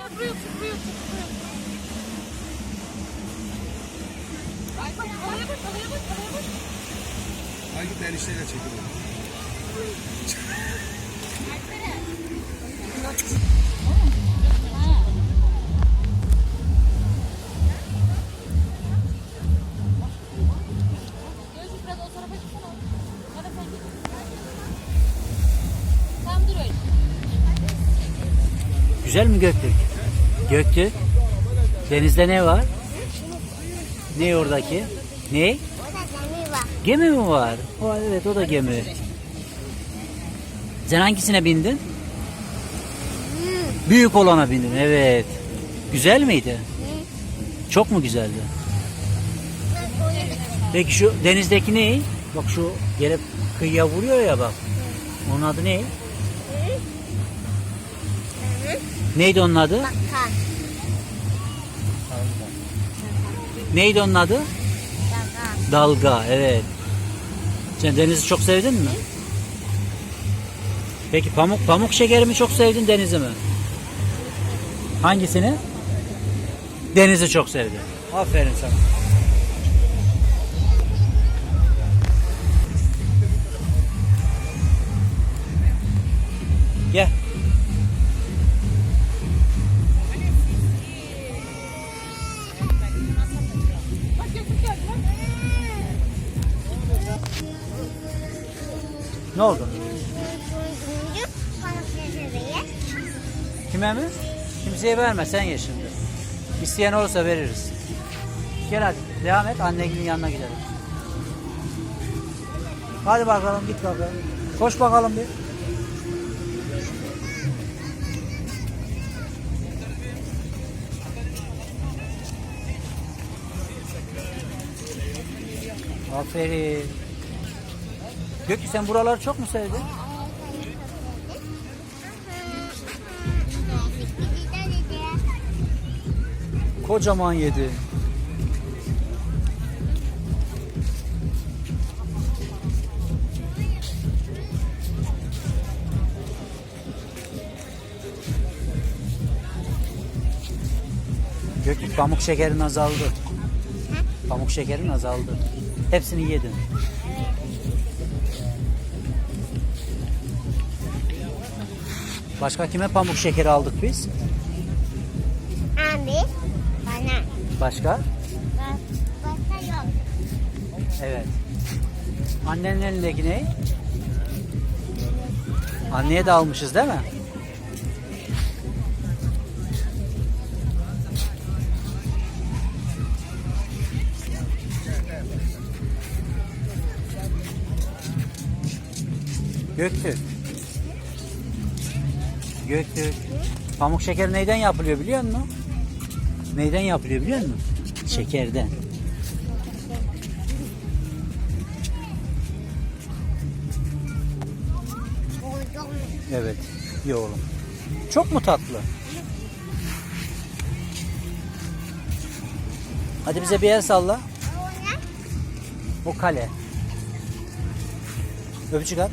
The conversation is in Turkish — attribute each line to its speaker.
Speaker 1: Buraya yok, buraya yok, buraya. Ay bak, bak, havaya.
Speaker 2: Güzel mi Göktürk? Göktürk. Denizde ne var? Ne oradaki? Ne? Gemi mi var? O, evet o da gemi. Sen hangisine bindin? Büyük olana bindin evet. Güzel miydi? Çok mu güzeldi? Peki şu denizdeki ne? Bak şu gelip kıyıya vuruyor ya bak. Onun adı ne? Neydi onun adı?
Speaker 3: Bakan.
Speaker 2: Neydi onun adı?
Speaker 3: Bakan.
Speaker 2: Dalga, evet. Sen denizi çok sevdin mi? Peki pamuk pamuk şekeri mi çok sevdin denizi mi? Hangisini? Denizi çok sevdim. Aferin sana. Gel. Ne oldu? Kime mi? Kimseye verme sen ye şimdi. İsteyen olursa veririz. Gel hadi devam et annenin yanına gidelim. Hadi bakalım git bakalım. Koş bakalım bir. Aferin. Gökü sen buraları çok mu sevdin? Kocaman yedi. Göktürk pamuk şekerin azaldı. Pamuk şekerin azaldı. Hepsini yedin. Başka kime pamuk şekeri aldık biz?
Speaker 3: Abi. Bana.
Speaker 2: Başka?
Speaker 3: Başka yok.
Speaker 2: Evet. Annenin elindeki ne? Anneye de almışız değil mi? Göktürk. Göktürk. Pamuk şeker neyden yapılıyor biliyor musun? Neyden yapılıyor biliyor musun? Şekerden. Evet. İyi oğlum. Çok mu tatlı? Hadi bize bir el salla. O kale. Öpücük at.